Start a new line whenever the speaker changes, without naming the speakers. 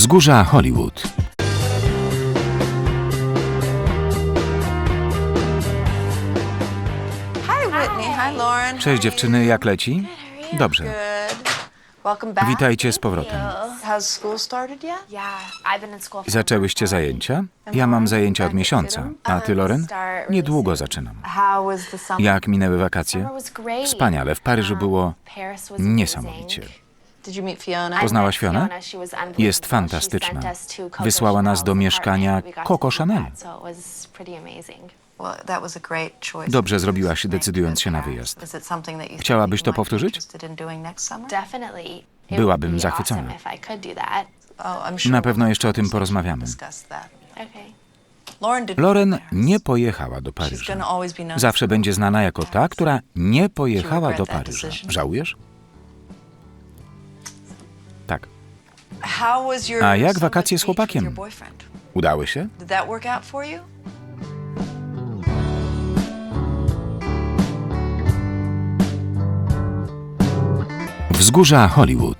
Wzgórza Hollywood. Cześć dziewczyny, jak leci? Dobrze. Witajcie z powrotem. Zaczęłyście zajęcia? Ja mam zajęcia od miesiąca. A ty, Loren? Niedługo zaczynam. Jak minęły wakacje? Wspaniale. W Paryżu było
Paris was
niesamowicie. Poznałaś Fionę? Jest fantastyczna. Wysłała nas do mieszkania Coco Chanel. Dobrze zrobiłaś, decydując się na wyjazd. Chciałabyś to powtórzyć? Byłabym
that.
Oh,
Na pewno jeszcze o tym porozmawiamy.
Lauren
nie pojechała do Paryża. Zawsze będzie znana jako ta, która nie pojechała do Paryża. Żałujesz? Tak. A jak wakacje z chłopakiem? Udały się? Wzgórza Hollywood.